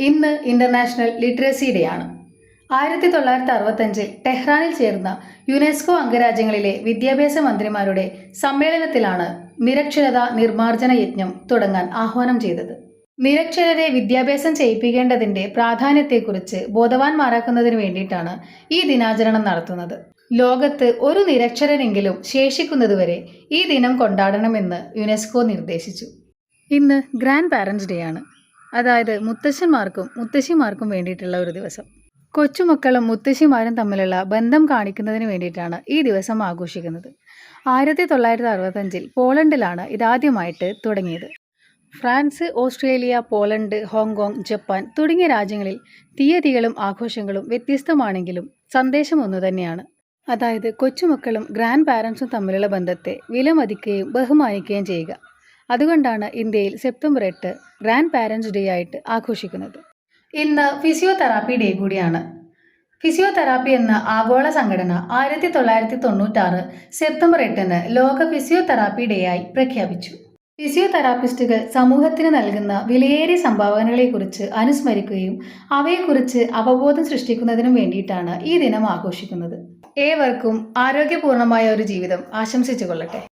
ഇന്ന് international literacy day ആണ്. ആയിരത്തി തൊള്ളായിരത്തി അറുപത്തഞ്ചിൽ ടെഹ്റാനിൽ ചേർന്ന യുനെസ്കോ അംഗരാജ്യങ്ങളിലെ വിദ്യാഭ്യാസ മന്ത്രിമാരുടെ സമ്മേളനത്തിലാണ് നിരക്ഷരത നിർമ്മാർജന യജ്ഞം തുടങ്ങാൻ ആഹ്വാനം ചെയ്തത്. നിരക്ഷരരെ വിദ്യാഭ്യാസം ചെയ്യിപ്പിക്കേണ്ടതിന്റെ പ്രാധാന്യത്തെക്കുറിച്ച് ബോധവാന്മാരാക്കുന്നതിന് വേണ്ടിയിട്ടാണ് ഈ ദിനാചരണം നടത്തുന്നത്. ലോകത്ത് ഒരു നിരക്ഷരനെങ്കിലും ശേഷിക്കുന്നതുവരെ ഈ ദിനം കൊണ്ടാടണമെന്ന് യുനെസ്കോ നിർദ്ദേശിച്ചു. ഇന്ന് ഗ്രാൻഡ് പാരൻസ് ഡേ ആണ്. അതായത് മുത്തശ്ശന്മാർക്കും മുത്തശ്ശിമാർക്കും വേണ്ടിയിട്ടുള്ള ഒരു ദിവസം. കൊച്ചുമക്കളും മുത്തശ്ശിമാരും തമ്മിലുള്ള ബന്ധം കാണിക്കുന്നതിന് വേണ്ടിയിട്ടാണ് ഈ ദിവസം ആഘോഷിക്കുന്നത്. ആയിരത്തി തൊള്ളായിരത്തി അറുപത്തഞ്ചിൽ പോളണ്ടിലാണ് ഇതാദ്യമായിട്ട് തുടങ്ങിയത്. France Australia Poland Hong Kong Japan തുടങ്ങിയ രാജ്യങ്ങളിൽ തീയതികളും ആഘോഷങ്ങളും വ്യത്യസ്തമാണെങ്കിലും സന്ദേശം ഒന്നു തന്നെയാണ്. അതായത് കൊച്ചുമക്കളും ഗ്രാൻഡ് പാരൻസും തമ്മിലുള്ള ബന്ധത്തെ വിലമതിക്കുകയും ബഹുമാനിക്കുകയും ചെയ്യുക. അതുകൊണ്ടാണ് ഇന്ത്യയിൽ സെപ്റ്റംബർ എട്ട് ഗ്രാൻഡ് പാരൻസ് ഡേ ആയിട്ട് ആഘോഷിക്കുന്നത്. ഇന്ന് ഫിസിയോതെറാപ്പി ഡേ കൂടിയാണ്. ഫിസിയോതെറാപ്പി എന്ന ആഗോള സംഘടന ആയിരത്തി തൊള്ളായിരത്തി തൊണ്ണൂറ്റാറ് സെപ്റ്റംബർ എട്ടിന് ലോക ഫിസിയോതെറാപ്പി ഡേ ആയി പ്രഖ്യാപിച്ചു. ഫിസിയോതെറാപ്പിസ്റ്റുകൾ സമൂഹത്തിന് നൽകുന്ന വിലയേറിയ സംഭാവനകളെക്കുറിച്ച് അനുസ്മരിക്കുകയും അവയെക്കുറിച്ച് അവബോധം സൃഷ്ടിക്കുന്നതിനും വേണ്ടിയിട്ടാണ് ഈ ദിനം ആഘോഷിക്കുന്നത്. ഏവർക്കും ആരോഗ്യപൂർണമായ ഒരു ജീവിതം ആശംസിച്ചു കൊള്ളട്ടെ